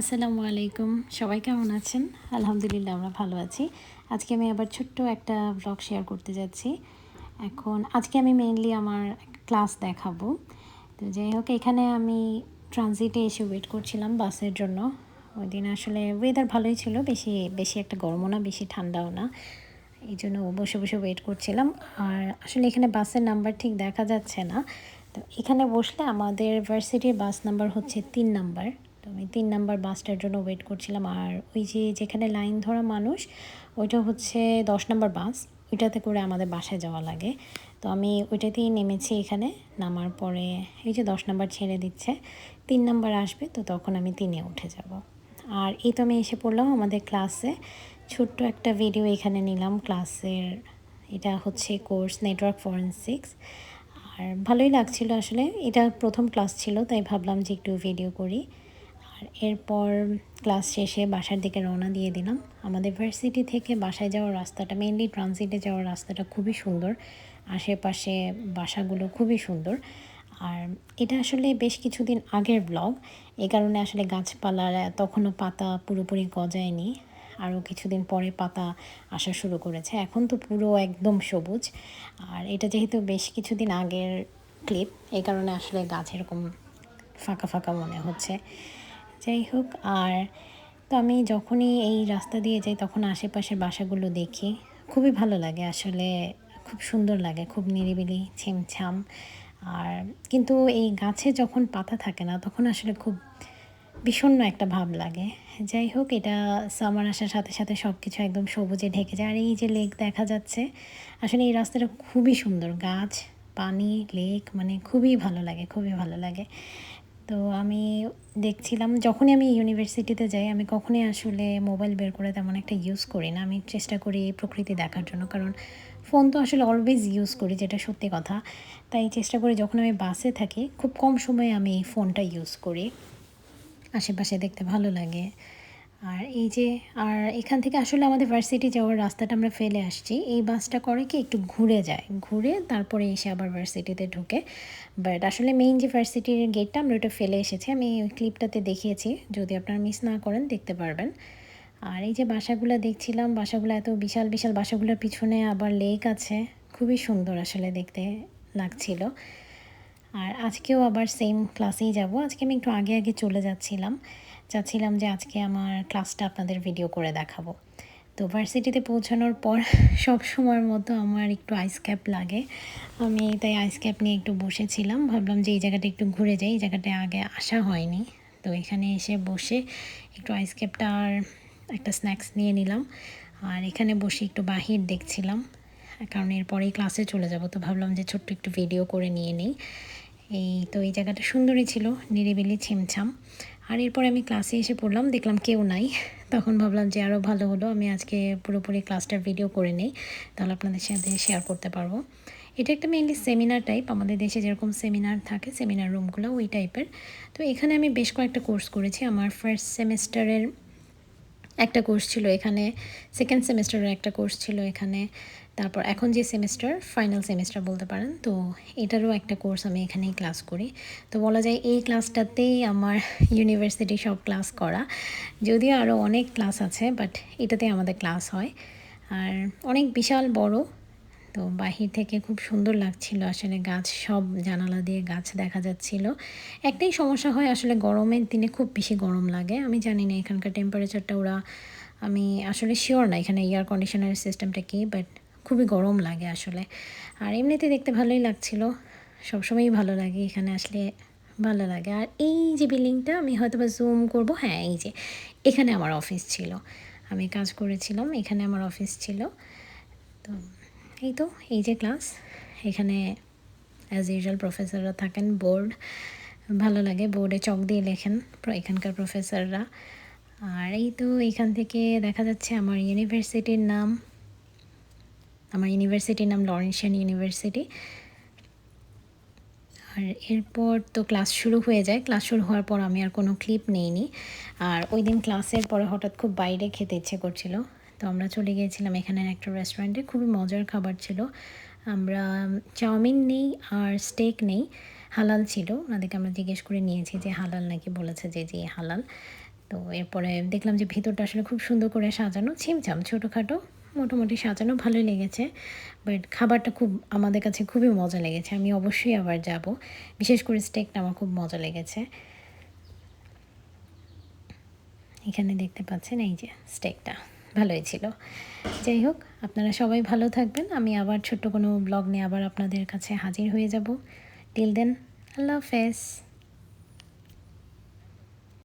আসসালামু আলাইকুম। সবাই কেমন আছেন? আলহামদুলিল্লাহ, আমরা ভালো আছি। আজকে আমি আবার ছোট্ট একটা ব্লগ শেয়ার করতে যাচ্ছি। এখন আজকে আমি মেইনলি আমার ক্লাস দেখাবো। তো যাই হোক, এখানে আমি ট্রানজিটে এসে ওয়েট করছিলাম বাসের জন্য। ওই দিন আসলে ওয়েদার ভালোই ছিল, বেশি বেশি একটা গরমও না, বেশি ঠান্ডাও না। এই জন্য বসে বসে ওয়েট করছিলাম। আর আসলে এখানে বাসের নাম্বার ঠিক দেখা যাচ্ছে না। তো এখানে বসলে আমাদের ভার্সিটির বাস নাম্বার হচ্ছে তিন নাম্বার তো আমি তিন নাম্বার বাসটার জন্য ওয়েট করছিলাম। আর ওই যে যেখানে লাইন ধরা মানুষ, ওইটা হচ্ছে দশ নাম্বার বাস। ওইটাতে করে আমাদের বাসায় যাওয়া লাগে। তো আমি ওইটাতেই নেমেছি এখানে, নামার পরে এই যে দশ নাম্বার ছেড়ে দিচ্ছে, তিন নাম্বার আসবে তো তখন আমি তিনে উঠে যাব। আর এই তো আমি এসে পড়লাম আমাদের ক্লাসে ছোট্ট একটা ভিডিও এখানে নিলাম ক্লাসের এটা হচ্ছে কোর্স নেটওয়ার্ক ফরেন্সিক্স আর ভালোই লাগছিল আসলে, এটা প্রথম ক্লাস ছিল, তাই ভাবলাম যে একটু ভিডিও করি। এরপর ক্লাস শেষে বাসার দিকে রওনা দিয়ে দিলাম। আমাদের ভার্সিটি থেকে বাসায় যাওয়ার রাস্তাটা মেনলি ট্রানজিটে যাওয়ার রাস্তাটা খুবই সুন্দর। আশেপাশে বাসাগুলো খুবই সুন্দর। আর এটা আসলে বেশ কিছুদিন আগের ব্লগ এই কারণে আসলে গাছপালার তখনও পাতা পুরোপুরি গজায়নি। আরও কিছুদিন পরে পাতা আসা শুরু করেছে। এখন তো পুরো একদম সবুজ। আর এটা যেহেতু বেশ কিছুদিন আগের ক্লিপ এই কারণে আসলে গাছ এরকম ফাঁকা ফাঁকা মনে হচ্ছে। যাই হোক, আর তো আমি যখনই এই রাস্তা দিয়ে যাই তখন আশেপাশের বাসাগুলো দেখি। খুবই ভালো লাগে আসলে, খুব সুন্দর লাগে, খুব নিরিবিলি ছিমছাম আর কিন্তু এই গাছে যখন পাতা থাকে না, তখন আসলে খুব বিষণ্ণ একটা ভাব লাগে। যাই হোক, এটা সামার আসার সাথে সাথে সব কিছু একদম সবুজে ঢেকে যায়। আর এই যে লেক দেখা যাচ্ছে, আসলে এই রাস্তাটা খুবই সুন্দর। গাছ, পানি লেক মানে খুবই ভালো লাগে, খুবই ভালো লাগে। তো আমি দেখছিলাম, যখনই আমি ইউনিভার্সিটিতে যাই, আমি কখনই আসলে মোবাইল বের করে তেমন একটা ইউজ করি না। আমি চেষ্টা করি প্রকৃতি দেখার জন্য, কারণ ফোন তো আসলে অলওয়েজ ইউজ করি, যেটা সত্যি কথা। তাই চেষ্টা করি যখন আমি বাসে থাকি, খুব কম সময়ে আমি ফোনটা ইউজ করি। আশেপাশে দেখতে ভালো লাগে। আর এই যে, আর এখান থেকে আসলে আমাদের ভার্সিটি যাওয়ার রাস্তাটা আমরা ফেলে আসছি। এই বাসটা করে কি একটু ঘুরে যায়। ঘুরে তারপরে এসে আবার ভার্সিটিতে ঢুকে। বাট আসলে মেইন যে ভার্সিটির গেটটা আমরা ওটা ফেলে এসেছি। আমি ওই ক্লিপটাতে দেখিয়েছি। যদি আপনারা মিস না করেন, দেখতে পারবেন। আর এই যে বাসাগুলো দেখছিলাম, বাসাগুলো এত বিশাল বিশাল বাসাগুলোর পিছনে আবার লেক আছে। খুবই সুন্দর আসলে দেখতে লাগছিল। আর আজকেও আবার সেম ক্লাসেই যাব। আজকে আমি একটু আগে আগে চলে যাচ্ছিলাম। চাচ্ছিলাম যে আজকে আমার ক্লাসটা আপনাদের ভিডিও করে দেখাবো। তো ভার্সিটিতে পৌঁছানোর পর সব সময়ের মতো আমার একটু আইস ক্যাপ লাগে। আমি তাই আইস ক্যাপ নিয়ে একটু বসেছিলাম। ভাবলাম যে এই জায়গাটা একটু ঘুরে যাই। এই জায়গাটায় আগে আসা হয়নি। তো এখানে এসে বসে একটু আইস ক্যাপটা আর একটা স্ন্যাক্স নিয়ে নিলাম। আর এখানে বসে একটু বাহির দেখছিলাম। কারণ এরপরেই ক্লাসে চলে যাব। তো ভাবলাম যে ছোট্ট একটু ভিডিও করে নিয়ে নিই। এই তো এই জায়গাটা সুন্দরই ছিল। নিরিবিলি ছিমছাম। আর এরপর আমি ক্লাসে এসে পড়লাম, দেখলাম কেউ নাই। তখন ভাবলাম যে আরও ভালো হলো, আমি আজকে পুরোপুরি ক্লাসটার ভিডিও করে নিই। তাহলে আপনাদের সাথে শেয়ার করতে পারব। এটা একটা মেইনলি সেমিনার টাইপ আমাদের দেশে যেরকম সেমিনার থাকে সেমিনার রুমগুলো ওই টাইপের তো এখানে আমি বেশ কয়েকটা কোর্স করেছি। আমার ফার্স্ট সেমিস্টারের একটা কোর্স ছিল এখানে সেকেন্ড সেমিস্টারের একটা কোর্স ছিল এখানে। তারপর এখন যে সেমিস্টার ফাইনাল সেমিস্টার বলতে পারেন, তো এটারও একটা কোর্স আমি এখানেই ক্লাস করি। তো বলা যায় এই ক্লাসটাতেই আমার ইউনিভার্সিটি সব ক্লাস করা। যদিও আরও অনেক ক্লাস আছে বাট এটাতে আমাদের ক্লাস হয়। আর অনেক বিশাল বড়, তো বাহির থেকে খুব সুন্দর লাগছিল আসলে গাছ, সব জানালা দিয়ে গাছ দেখা যাচ্ছিল। একটাই সমস্যা হয় আসলে গরমের দিনে খুব বেশি গরম লাগে। আমি জানি না এখানকার টেম্পারেচারটা ওরা, আমি আসলে শিওর না এখানে এয়ার কন্ডিশনারের সিস্টেমটা কি বাট খুবই গরম লাগে আসলে। আর এমনিতে দেখতে ভালোই লাগছিল। সবসময়ই ভালো লাগে এখানে আসলে ভালো লাগে। আর এই যে বিল্ডিংটা আমি হয়তো বা জুম করব হ্যাঁ এই যে এখানে আমার অফিস ছিল। আমি কাজ করেছিলাম, এখানে আমার অফিস ছিল। তো এই তো, এই যে ক্লাস এখানে অ্যাজ ইউজুয়াল প্রফেসররা থাকেন বোর্ড ভালো লাগে বোর্ডে চক দিয়ে লেখেন এখানকার প্রফেসররা আর এই তো এখান থেকে দেখা যাচ্ছে আমার ইউনিভার্সিটির নাম। আমার ইউনিভার্সিটির নাম লরেন্সিয়ান ইউনিভার্সিটি আর এরপর তো ক্লাস শুরু হয়ে যায়। ক্লাস শুরু হওয়ার পর আমি আর কোনো ক্লিপ নেইনি। আর ওই দিন ক্লাসের পরে হঠাৎ খুব বাইরে খেতে ইচ্ছে করছিল। তো আমরা চলে গিয়েছিলাম এখানে একটা রেস্টুরেন্টে খুবই মজার খাবার ছিল। আমরা চাউমিন নেই আর স্টেক নেই। হালাল ছিল। ওনাদেরকে আমরা জিজ্ঞেস করে নিয়েছি যে হালাল নাকি? বলেছে যে, জি, হালাল। তো এরপরে দেখলাম যে ভিতরটা আসলে খুব সুন্দর করে সাজানো। ছিমছাম ছোটোখাটো। মোটামুটি সাজানো ভালোই লেগেছে। বাট খাবারটা খুব আমাদের কাছে খুবই মজা লেগেছে। আমি অবশ্যই আবার যাব। বিশেষ করে স্টেকটা আমার খুব মজা লেগেছে। এখানে দেখতে পাচ্ছেন এই যে স্টেকটা। ভালোই ছিল। যাই হোক, আপনারা সবাই ভালো থাকবেন। আমি আবার ছোট্ট কোনো ব্লগ নিয়ে আবার আপনাদের কাছে হাজির হয়ে যাব। টিল দেন, আল্লাহ হাফেজ।